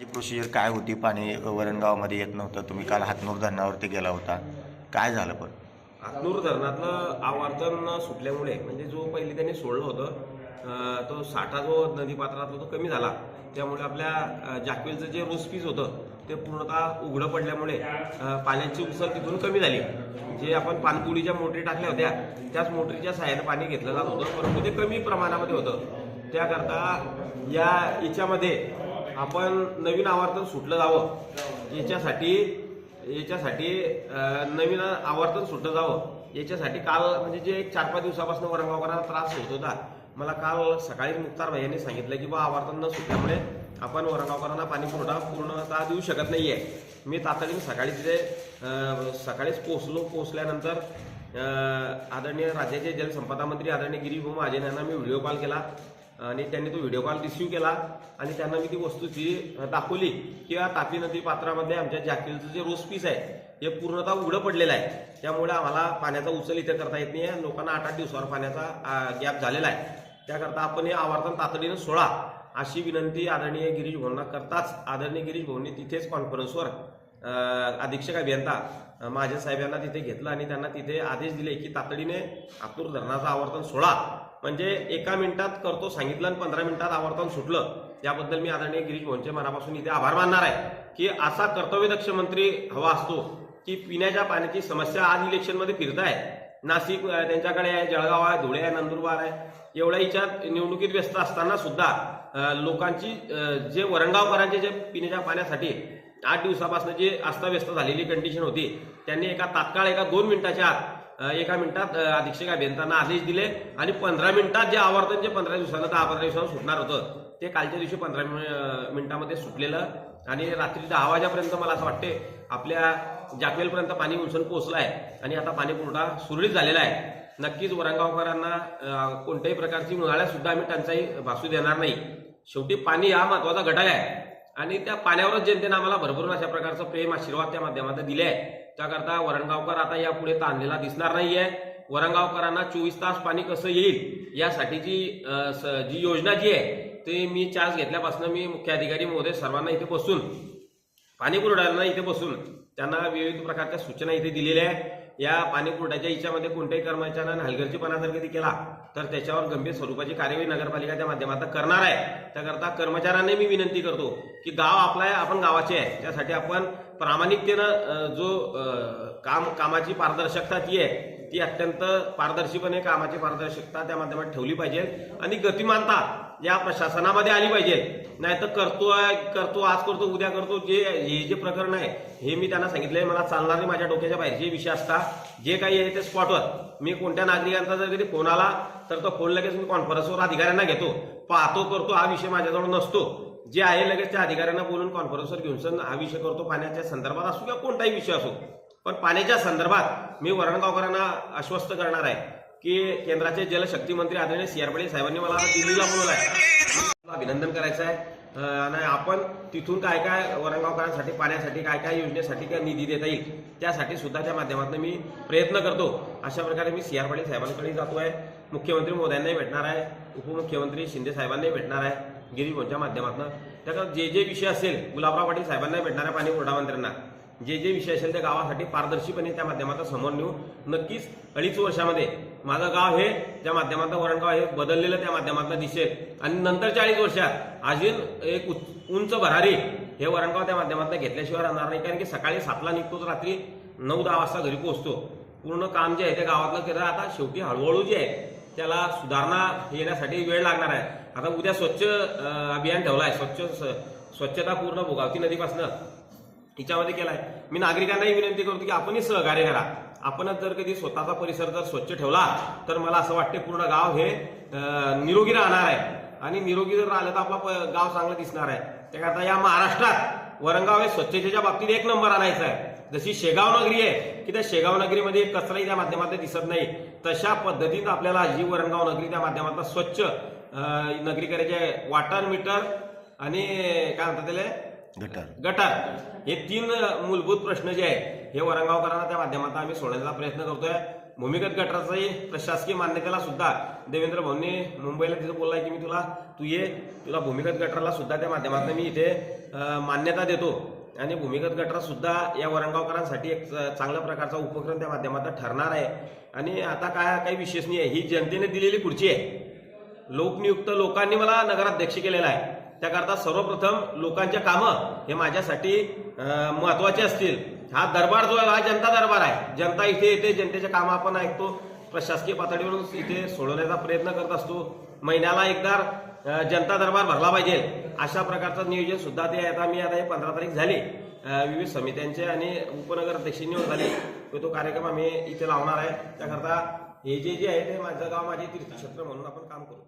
ही procedure काय होती? पाणी वरणगावमध्ये येत नव्हतं. तुम्ही काल हातनूर धरणावरती गेला होता. काय झालं पण? हातनूर धरणातलं आवर्तन सुटल्यामुळे म्हणजे जो पहिले त्यांनी सोडलं होतं तो साठा जो नदी पात्रातला तो कमी झाला. त्यामुळे आपल्या जाकवेलचं जे रोसपीस होतं ते पूर्णतः उघडं पडल्यामुळे पाण्याची उचल तिथून कमी झाली. जे आपण पाणपुडीच्या मोटरी टाकल्या होत्या त्याच मोटरीच्या सहाय्याने पाणी घेतलं जात होतं परंतु ते कमी प्रमाणामध्ये होतं. त्याकरता या याच्यामध्ये आपण नवीन आवर्तन सुटलं जावं. याच्यासाठी याच्यासाठी नवीन आवर्तन सुटलं जावं. याच्यासाठी काल म्हणजे जे एक चार पाच दिवसापासून वरणगावकरांना त्रास होत होता मला काल सकाळी मुक्तार भाई यांनी सांगितलं की बा आवर्तन न सुटल्यामुळे आपण वरणगावकरांना पाणी पुरवठा पूर्णतः देऊ शकत नाहीये. मी तातडीने सकाळी तिथे सकाळीच पोहोचलो. पोहोचल्यानंतर अं, आदरणीय राज्याचे जलसंपदा मंत्री आदरणीय गिरीश भाऊ महाजन यांना मी व्हिडिओ कॉल केला. आणि त्यांनी तो व्हिडिओ कॉल रिसिव्ह केला आणि त्यांना मी ती वस्तूची दाखवली. की तापी नदी पात्रामध्ये आमच्या जॅकिलचं जे रोज पीस आहे हे पूर्णतः उघडं पडलेलं आहे. त्यामुळे आम्हाला पाण्याचा उचल इथे करता येत नाही लोकांना आठ आठ दिवसावर पाण्याचा गॅप झालेला आहे. त्याकरता आपण हे आवर्तन तातडीनं सोळा अशी विनंती आदरणीय गिरीश भवनना करताच आदरणीय गिरीश भवनने तिथेच कॉन्फरन्सवर अधीक्षक अभियंता माझ्या साहेबांना साहेब यांना तिथे घेतलं आणि त्यांना तिथे आदेश दिले की तातडीने आतूर धरणाचा आवर्तन सोळा म्हणजे एका मिनिटात करतो सांगितलं आणि पंधरा मिनिटात आवर्तन सुटलं. याबद्दल मी आदरणीय गिरीश भाऊंचे मनापासून इथे आभार मानणार आहे. की असा कर्तव्यदक्ष मंत्री हवा असतो की पिण्याच्या पाण्याची समस्या आज इलेक्शनमध्ये फिरत आहे नाशिक त्यांच्याकडे आहे जळगाव आहे धुळे आहे नंदुरबार आहे. एवढ्या हिच्यात निवडणुकीत व्यस्त असताना सुद्धा लोकांची जे वरणगावकरांचे जे पिण्याच्या पाण्यासाठी आठ दिवसापासून जे अस्ताव्यस्त झालेली कंडिशन होती त्यांनी एका तात्काळ एका दोन मिनिटाच्या आत एका मिनिटात अधीक्षक अभियंत्यांना आदेश दिले आणि पंधरा मिनिटात जे आवर्तन जे पंधरा दिवसानं दहा पंधरा दिवसानं सुटणार होतं ते कालच्या दिवशी पंधरा मिनिटामध्ये सुटलेलं. आणि रात्री दहा वाजेपर्यंत मला असं वाटते आपल्या जाकवेलपर्यंत पाणी उंचून पोहोचलं आहे आणि आता पाणी पुरवठा सुरळीत झालेला आहे. नक्कीच वरंगावकरांना कोणत्याही प्रकारची उन्हाळ्यात सुद्धा आम्ही टंचाई भासू देणार नाही. शेवटी पाणी हा महत्त्वाचा घटक आहे. आणि त्या पाण्यावरच जनतेनं आम्हाला भरभरून अशा प्रकारचं प्रेम आशीर्वाद त्या माध्यमातून दिले आहे. त्याकरता वरणगावकर आता यापुढे ताणलेला दिसणार नाहीये. वरणगावकरांना चोवीस तास पाणी कसं येईल यासाठी जी स- जी योजना जी आहे ते मी चार्ज घेतल्यापासून मी मुख्य अधिकारी महोदय सर्वांना इथे बसून पाणी पुरवठ्याला इथे बसून त्यांना विविध प्रकारच्या सूचना इथे दिलेल्या आहे. या पाणी पुरवठ्याच्या हिच्यामध्ये कोणत्याही कर्मचाऱ्यानं हलगर्जीपणा जर कधी केला तर त्याच्यावर गंभीर स्वरूपाची कार्यवाही नगरपालिका त्या माध्यमातून करणार आहे. त्याकरता कर्मचाऱ्यांनी मी विनंती करतो की गाव आपला आहे आपण गावाचे आहे. त्यासाठी आपण प्रामाणिकतेनं जो काम कामाची पारदर्शकता ती आहे. ती अत्यंत पारदर्शीपणे कामाची पारदर्शकता त्या माध्यमात ठेवली पाहिजे आणि गतिमानता या प्रशासनामध्ये आली पाहिजे. नाही तर करतोय करतो आज करतो उद्या करतो जे हे जे प्रकरण आहे हे मी त्यांना सांगितलंय मला चालणार नाही माझ्या डोक्याच्या बाहेरचे विषय असता जे काही आहे ते स्पॉटवर मी कोणत्या नागरिकांचा जर कधी फोन आला तर तो फोन लगेच मी कॉन्फरन्सवर अधिकाऱ्यांना घेतो. पाहतो करतो हा विषय माझ्याजवळ नसतो. जे आहे लगेच त्या अधिकाऱ्यांना बोलून कॉन्फरन्सवर घेऊन सण हा विषय करतो पाण्याच्या संदर्भात असो किंवा कोणताही विषय असो. पण पाण्याच्या संदर्भात मी वरणगावकरांना आश्वस्त करणार आहे की केंद्राचे जलशक्ती मंत्री आदरणीय सी आर पाटील साहेबांनी मला दिल्लीला बोलवलं आहे. अभिनंदन करायचं आहे. आणि आपण तिथून काय काय वरणगावकरांसाठी पाण्यासाठी काय काय योजनेसाठी काय निधी देता येईल त्यासाठी सुद्धा त्या माध्यमातून मी प्रयत्न करतो. अशा प्रकारे मी सी आर पाटील साहेबांकडे जातो आहे. मुख्यमंत्री मोदयांनाही भेटणार आहे. उपमुख्यमंत्री शिंदे साहेबांनाही भेटणार आहे. गिरीश माध्यमातून. त्याचा जे जे विषय असेल गुलाबराव पाटील साहेबांनाही भेटणार आहे पाणी पुरवठा मंत्र्यांना. जे जे विषय असेल त्या गावासाठी पारदर्शीपणे त्या माध्यमातून समोर नेऊन नक्कीच अडीच वर्षामध्ये माझं गाव हे त्या माध्यमातून वरणगाव हे बदललेलं त्या माध्यमातून दिसेल. आणि नंतर चाळीस वर्षात अजून एक उंच भरारी हे वरणगाव त्या माध्यमातून घेतल्याशिवाय राहणार नाही. कारण की सकाळी सातला निघतो तर रात्री नऊ दहा वाजता घरी पोहोचतो. पूर्ण काम जे आहे ते गावातलं केलं. आता शेवटी हळूहळू जे आहे त्याला सुधारणा येण्यासाठी वेळ लागणार आहे. आता उद्या स्वच्छ अभियान ठेवलं आहे. स्वच्छ स्वच्छता पूर्ण भोगावती नदीपासनं. हिच्यामध्ये केलाय. मी नागरिकांनाही विनंती करतो की आपणही सहकार्य करा. आपणच जर कधी स्वतःचा परिसर जर स्वच्छ ठेवला तर मला असं वाटते पूर्ण गाव हे निरोगी राहणार आहे. आणि निरोगी जर राहिलं तर आपला प- गाव चांगलं दिसणार आहे. त्याकरता या महाराष्ट्रात वरंगाव हे स्वच्छतेच्या बाबतीत एक नंबर आणायचा आहे. जशी शेगाव नगरी आहे की त्या शेगाव नगरीमध्ये कचराही त्या माध्यमातून दिसत नाही. तशा पद्धतीत आपल्याला ही वरणगाव नगरी त्या माध्यमातून स्वच्छ नगरी करायचे वॉटर मीटर आणि काय म्हणतात त्याला? गटर. गटार. हे तीन मूलभूत प्रश्न जे आहेत हे वरणगावकरांना त्या माध्यमातून आम्ही सोडण्याचा प्रयत्न करतोय. भूमिगत गटराचाही प्रशासकीय मान्यतेला सुद्धा देवेंद्र भाऊंनी मुंबईला तिथं बोललाय की मी तुला तू ये तुला भूमिगत गटराला सुद्धा त्या माध्यमातून मी इथे मान्यता देतो. आणि भूमिगत गटार सुद्धा या वरणगावकरांसाठी एक चांगल्या प्रकारचा उपक्रम त्या माध्यमातून ठरणार आहे. आणि आता काय काही विशेष नाही आहे. ही जनतेने दिलेली खुर्ची आहे. लोकनियुक्त लोकांनी मला नगराध्यक्ष केलेला आहे. त्याकरता सर्वप्रथम लोकांचे कामं हे माझ्यासाठी महत्त्वाचे असतील. हा दरबार जो आहे हा जनता दरबार आहे. जनता इथे येते जनतेचे कामं आपण ऐकतो. प्रशासकीय पातळीवरून इथे सोडवण्याचा प्रयत्न करत असतो. महिन्याला एकदा जनता दरबार भरला पाहिजे. अशा प्रकारचं नियोजन सुद्धा ते आता मी आता हे पंधरा तारीख झाली. विविध समित्यांचे आणि उपनगर अध्यक्षांनी झाले तो तो कार्यक्रम आम्ही इथे लावणार आहे. त्याकरता हे जे जे आहे ते माझं गाव माझे तीर्थक्षेत्र म्हणून आपण काम करू.